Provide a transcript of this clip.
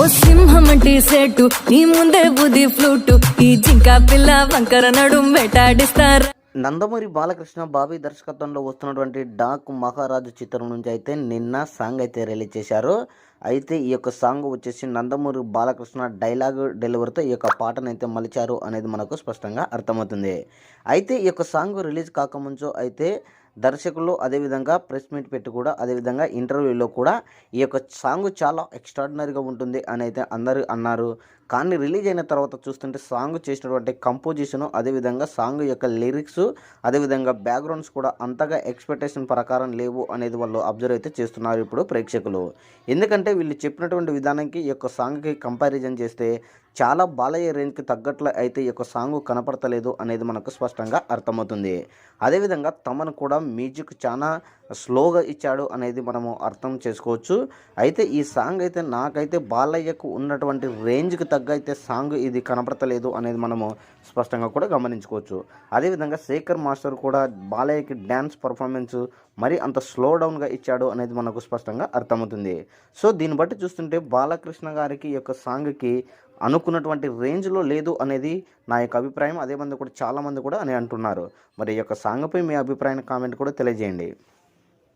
ఓ సింహం అంటే సెటు నీ ముందే బుద్ధి ఫ్లూటు. ఈ జింక పిల్ల వంకర నడుం వేటాడిస్తారు నందమూరి బాలకృష్ణ బాబీ దర్శకత్వంలో వస్తున్నటువంటి డాక్ మహారాజు చిత్రం నుంచి అయితే నిన్న సాంగ్ అయితే రిలీజ్ చేశారు. అయితే ఈ యొక్క సాంగ్ వచ్చేసి నందమూరి బాలకృష్ణ డైలాగ్ డెలివరీతో ఈ యొక్క పాటను అయితే మలిచారు అనేది మనకు స్పష్టంగా అర్థమవుతుంది. అయితే ఈ యొక్క సాంగ్ రిలీజ్ కాకముందు అయితే దర్శకులు అదేవిధంగా ప్రెస్ మీట్ పెట్టి కూడా అదేవిధంగా ఇంటర్వ్యూలో కూడా ఈ యొక్క సాంగ్ చాలా ఎక్స్ట్రాడినరీగా ఉంటుంది అని అయితే అందరూ అన్నారు. కానీ రిలీజ్ అయిన తర్వాత చూస్తుంటే సాంగ్ చేసినటువంటి కంపోజిషను అదేవిధంగా సాంగ్ యొక్క లిరిక్స్ అదేవిధంగా బ్యాక్గ్రౌండ్స్ కూడా అంతగా ఎక్స్పెక్టేషన్ ప్రకారం లేవు అనేది వాళ్ళు అబ్జర్వ్ అయితే చేస్తున్నారు ఇప్పుడు ప్రేక్షకులు. ఎందుకంటే వీళ్ళు చెప్పినటువంటి విధానానికి ఈ యొక్క సాంగ్కి కంపారిజన్ చేస్తే చాలా బాలయ్య రేంజ్కి తగ్గట్లు అయితే ఈ యొక్క సాంగ్ కనపడతలేదు అనేది మనకు స్పష్టంగా అర్థమవుతుంది. అదేవిధంగా తమను కూడా మ్యూజిక్ చాలా స్లోగా ఇచ్చాడు అనేది మనము అర్థం చేసుకోవచ్చు. అయితే ఈ సాంగ్ అయితే నాకైతే బాలయ్యకు ఉన్నటువంటి రేంజ్కి తగ్గ అయితే సాంగ్ ఇది కనపడతలేదు అనేది మనము స్పష్టంగా కూడా గమనించుకోవచ్చు. అదేవిధంగా శేఖర్ మాస్టర్ కూడా బాలయ్యకి డ్యాన్స్ పర్ఫార్మెన్స్ మరి అంత స్లో డౌన్గా ఇచ్చాడు అనేది మనకు స్పష్టంగా అర్థమవుతుంది. సో దీన్ని బట్టి చూస్తుంటే బాలకృష్ణ గారికి ఈ యొక్క సాంగ్కి అనుకున్నటువంటి రేంజ్లో లేదు అనేది నా యొక్క అభిప్రాయం. అదే మంది కూడా చాలామంది కూడా అని అంటున్నారు. మరి ఈ యొక్క సాంగ్పై మీ అభిప్రాయాన్ని కామెంట్ కూడా తెలియజేయండి.